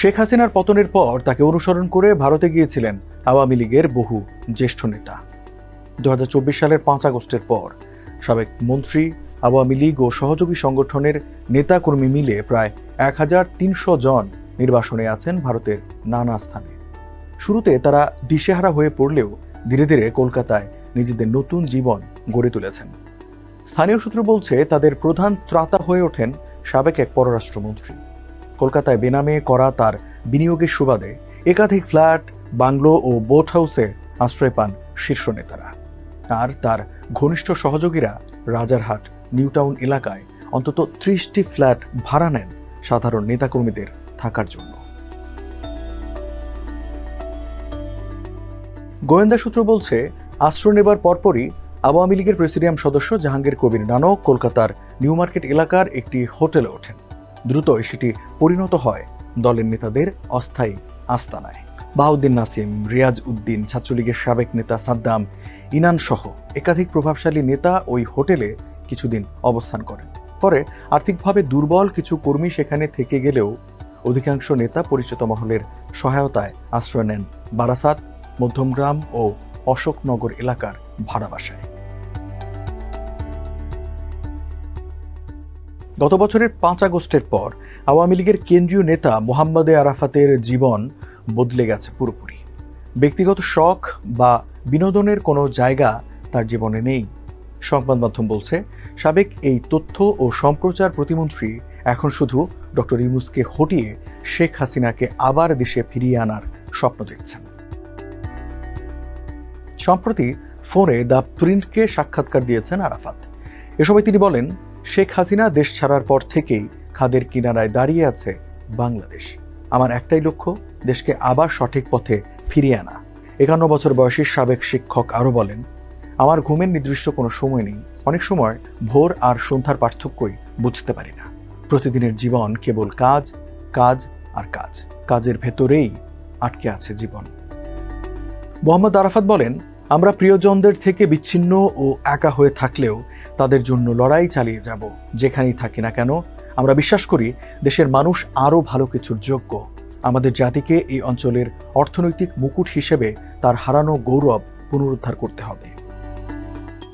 শেখ হাসিনার পতনের পর তাকে অনুসরণ করে ভারতে গিয়েছিলেন আওয়ামী লীগের বহু জ্যেষ্ঠ নেতা। দু হাজার চব্বিশ সালের পাঁচ আগস্টের পর সাবেক মন্ত্রী, আওয়ামী লীগ ও সহযোগী সংগঠনের নেতাকর্মী মিলে প্রায় এক হাজার তিনশো জন নির্বাসনে আছেন ভারতের নানা স্থানে। শুরুতে তারা দিশেহারা হয়ে পড়লেও ধীরে ধীরে কলকাতায় নিজেদের নতুন জীবন গড়ে তুলেছেন। স্থানীয় সূত্র বলছে, তাদের প্রধান ত্রাতা হয়ে ওঠেন সাবেক এক পররাষ্ট্রমন্ত্রী। কলকাতায় বেনামে করা তার বিনিয়োগের সুবাদে একাধিক ফ্ল্যাট, বাংলো ও বোট হাউসে আশ্রয় পান শীর্ষ নেতারা। আর তার ঘনিষ্ঠ সহযোগীরা রাজারহাট, নিউটাউন এলাকায় অন্তত ত্রিশটি ফ্ল্যাট ভাড়া নেন সাধারণ নেতাকর্মীদের থাকার জন্য। গোয়েন্দা সূত্র বলছে, আশ্রয় নেবার পরপরই আওয়ামী লীগের প্রেসিডিয়াম সদস্য জাহাঙ্গীর কবির নানক কলকাতার নিউ মার্কেট এলাকার একটি হোটেলে ওঠেন। দ্রুতই সেটি পরিণত হয়। দলের নেতাদের অস্থায়ী আস্তানায়। বাহাউদ্দিন নাসিম, রিয়াজ উদ্দিন, ছাত্রলীগের সাবেক নেতা সাদ্দাম ইনান সহ একাধিক প্রভাবশালী নেতা ওই হোটেলে কিছুদিন অবস্থান করেন। পরে আর্থিকভাবে দুর্বল কিছু কর্মী সেখানে থেকে গেলেও অধিকাংশ নেতা পরিচিত মহলের সহায়তায় আশ্রয় নেন বারাসাত, মধ্যমগ্রাম ও অশোকনগর এলাকার ভাড়া বাসায় গত বছরের পাঁচ আগস্টের পর আওয়ামী লীগের কেন্দ্রীয় নেতা মোহাম্মদে আরাফাতের জীবন বদলে গেছে পুরোপুরি। ব্যক্তিগত শখ বা বিনোদনের কোনো জায়গা তার জীবনে নেই। সংবাদ মাধ্যম বলছে, সাবেক এই তথ্য ও সম্প্রচার প্রতিমন্ত্রী এখন শুধু ডক্টর ইউনুসকে হটিয়ে শেখ হাসিনাকে আবার দেশে ফিরিয়ে আনার স্বপ্ন দেখছেন। সম্প্রতি ফোনে দ্য প্রিন্টকে সাক্ষাৎকার দিয়েছেন আরাফাত। এ তিনি বলেন শেখ হাসিনা দেশ ছাড়ার পর থেকেই খাদের কিনারায় দাঁড়িয়ে আছে বাংলাদেশ। আমার একটাই লক্ষ্য, দেশকে আবার সঠিক পথে ফিরিয়ে আনা। একান্ন বছর বয়সী সাবেক শিক্ষক আরও বলেন, আমার ঘুমের নির্দিষ্ট কোনো সময় নেই। অনেক সময় ভোর আর সন্ধ্যার পার্থক্যই বুঝতে পারি না। প্রতিদিনের জীবন কেবল কাজ কাজ আর কাজ। কাজের ভেতরেই আটকে আছে জীবন। মোহাম্মদ আরাফাত বলেন আমরা প্রিয়জনদের থেকে বিচ্ছিন্ন ও একা হয়ে থাকলেও তাদের জন্য লড়াই চালিয়ে যাব, যেখানেই থাকি না কেন। আমরা বিশ্বাস করি, দেশের মানুষ আরও ভালো কিছুর যোগ্য। আমাদের জাতিকে এই অঞ্চলের অর্থনৈতিক মুকুট হিসেবে তার হারানো গৌরব পুনরুদ্ধার করতে হবে।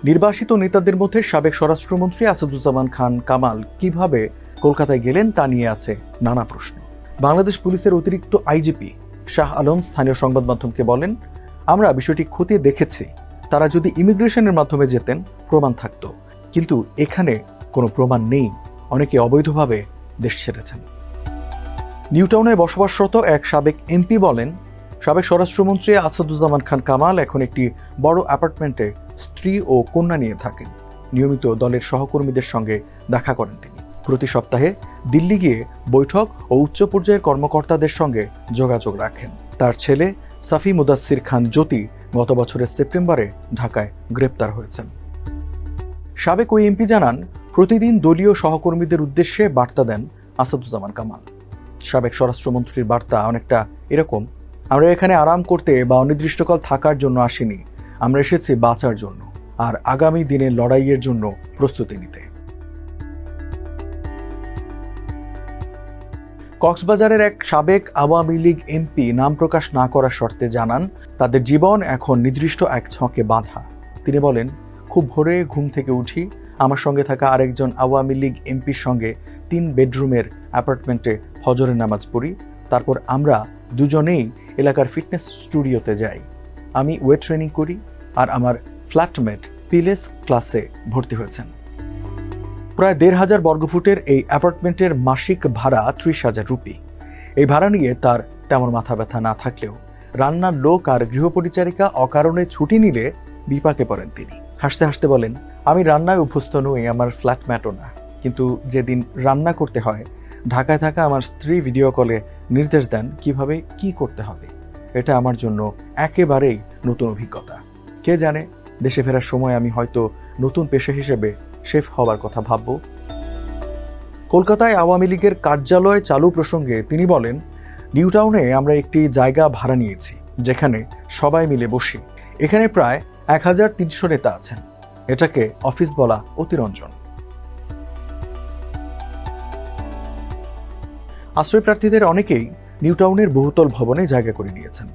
নির্বাসিত নেতাদের মধ্যে সাবেক স্বরাষ্ট্রমন্ত্রী আসাদুজ্জামান খান কামাল কীভাবে কলকাতায় গেলেন তা নিয়ে আছে নানা প্রশ্ন। বাংলাদেশ পুলিশের অতিরিক্ত আইজিপি শাহ আলম স্থানীয় সংবাদ মাধ্যমকে বলেন আমরা বিষয়টি খতিয়ে দেখেছি। তারা যদি ইমিগ্রেশনের মাধ্যমে যেতেন, প্রমাণ থাকত। কিন্তু এখানে কোনো প্রমাণ নেই। অনেকে অবৈধভাবে দেশ ছেড়েছেন। নিউটাউনে বসবাসরত এক সাবেক এমপি বলেন, সাবেক স্বরাষ্ট্রমন্ত্রী আসাদুজ্জামান খান কামাল এখন একটি বড় অ্যাপার্টমেন্টে স্ত্রী ও কন্যা নিয়ে থাকেন। নিয়মিত দলের সহকর্মীদের সঙ্গে দেখা করেন তিনি। প্রতি সপ্তাহে দিল্লি গিয়ে বৈঠক ও উচ্চ পর্যায়ের কর্মকর্তাদের সঙ্গে যোগাযোগ রাখেন। তার ছেলে সাফি মুদাসির খান জ্যোতি গত বছরের সেপ্টেম্বরে ঢাকায় গ্রেপ্তার হয়েছেন। সাবেক ওই এমপি জানান, প্রতিদিন দলীয় সহকর্মীদের উদ্দেশ্যে বার্তা দেন আসাদুজ্জামান কামাল। সাবেক স্বরাষ্ট্রমন্ত্রীর বার্তা অনেকটা এরকম, আমরা এখানে আরাম করতে বা অনির্দিষ্টকাল থাকার জন্য আসিনি, আমরা এসেছি বাঁচার জন্য, আর আগামী দিনের লড়াইয়ের জন্য প্রস্তুতি নিতে। কক্সবাজারের এক সাবেক আওয়ামী লীগ এমপি নাম প্রকাশ না করার শর্তে জানান, তাদের জীবন এখন নির্দিষ্ট এক ছকে বাঁধা। তিনি বলেন, খুব ভোরে ঘুম থেকে উঠি, আমার সঙ্গে থাকা আরেকজন আওয়ামী লীগ এমপির সঙ্গে তিন বেডরুমের অ্যাপার্টমেন্টে ফজরের নামাজ পড়ি, তারপর আমরা দুজনেই এলাকার ফিটনেস স্টুডিওতে যাই। আমি ওয়েট ট্রেনিং করি আর আমার ফ্ল্যাটমেট পিলেস ক্লাসে ভর্তি হয়েছেন। প্রায় দেড় হাজার বর্গফুটের এই অ্যাপার্টমেন্টের মাসিক ভাড়া ত্রিশ হাজার রুপি। এই ভাড়া নিয়ে তার তেমন মাথা ব্যথা না থাকলেও রান্নার লোক আর গৃহপরিচারিকা অকারণে ছুটি নিলে বিপাকে পড়েন তিনি। হাসতে হাসতে বলেন, আমি রান্নায় অভ্যস্ত নই, আমার ফ্ল্যাটম্যাটও না। কিন্তু যেদিন রান্না করতে হয়, ঢাকায় থাকা আমার স্ত্রী ভিডিও কলে নির্দেশ দেন কীভাবে কি করতে হবে। এটা আমার জন্য একেবারেই নতুন অভিজ্ঞতা। কে জানে, দেশে ফেরার সময় আমি হয়তো নতুন পেশা হিসেবে শেফ হবার কথা ভাবব। কলকাতায় আওয়ামী লীগের কার্যালয় চালু প্রসঙ্গে তিনি বলেন নিউটাউনে আমরা একটি জায়গা ভাড়া নিয়েছি, যেখানে সবাই মিলে বসি। এখানে প্রায় এক হাজার তিনশো নেতা আছেন। এটাকে অফিস বলা অতিরঞ্জন। আশ্রয় প্রার্থীদের অনেকেই নিউটাউনের বহুতল ভবনে জায়গা করে নিয়েছেন।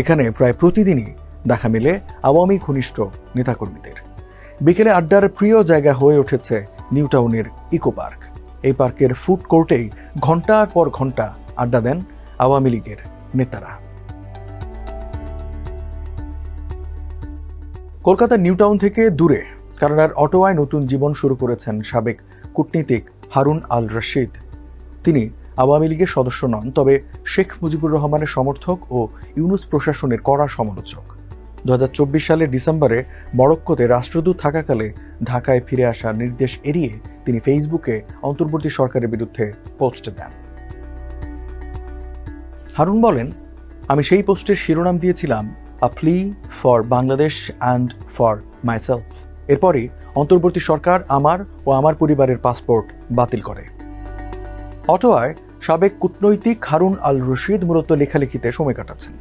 এখানে প্রায় প্রতিদিনই দেখা মেলে আওয়ামী ঘনিষ্ঠ নেতাকর্মীদের। বিকেলে আড্ডার প্রিয় জায়গা হয়ে উঠেছে নিউটাউনের ইকো পার্ক। এই পার্কের ফুড কোর্টেই ঘণ্টার পর ঘণ্টা আড্ডা দেন আওয়ামী লীগের নেতারা। কলকাতার নিউটাউন থেকে দূরে কানাডার অটোয়ায় নতুন জীবন শুরু করেছেন সাবেক কূটনীতিক হারুন আল রশিদ। তিনি আওয়ামী লীগের সদস্য নন, তবে শেখ মুজিবুর রহমানের সমর্থক ও ইউনুস প্রশাসনের কড়া সমালোচক। দু সালের ডিসেম্বরে মরক্কোতে রাষ্ট্রদূত থাকাকালে ঢাকায় ফিরে আসার নির্দেশ এড়িয়ে তিনি ফেসবুকে অন্তর্বর্তী সরকারের বিরুদ্ধে পোস্ট দেন। হারুন বলেন, আমি সেই পোস্টের শিরোনাম দিয়েছিলাম a plea for Bangladesh and for myself এরপরই অন্তর্বর্তী সরকার আমার ও আমার পরিবারের পাসপোর্ট বাতিল করে। অটোয়ায় সাবেক কূটনৈতিক হারুন আল রশিদ মূলত লেখালেখিতে সময় কাটাচ্ছেন।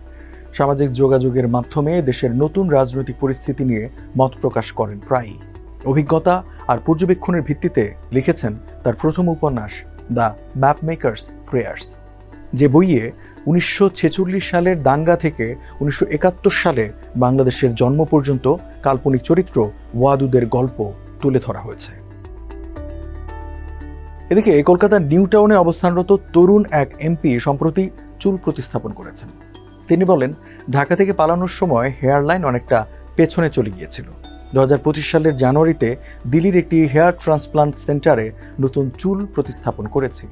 সামাজিক যোগাযোগের মাধ্যমে দেশের নতুন রাজনৈতিক পরিস্থিতি নিয়ে মত প্রকাশ করেন প্রায়ই। অভিজ্ঞতা আর পর্যবেক্ষণের ভিত্তিতে লিখেছেন তার প্রথম উপন্যাস, দ্য ম্যাপ মেকার্স প্রেয়ার্স, যে বইয়ে উনিশশো ছেচল্লিশ সালের দাঙ্গা থেকে উনিশশো একাত্তর সালে বাংলাদেশের জন্ম পর্যন্ত কাল্পনিক চরিত্র ওয়াদুদের গল্প তুলে ধরা হয়েছে। এদিকে কলকাতার নিউ টাউনে অবস্থানরত তরুণ এক এমপি সম্প্রতি চুল প্রতিস্থাপন করেছেন। তিনি বলেন, ঢাকা থেকে পালানোর সময় হেয়ারলাইন অনেকটা পেছনে চলে গিয়েছিল। দু হাজার পঁচিশ সালের জানুয়ারিতে দিল্লির একটি হেয়ার ট্রান্সপ্লান্ট সেন্টারে নতুন চুল প্রতিস্থাপন করেছে।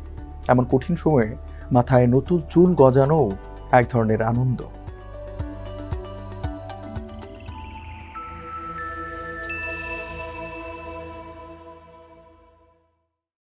এমন কঠিন সময়ে মাথায় নতুন চুল গজানোও এক ধরনের আনন্দ।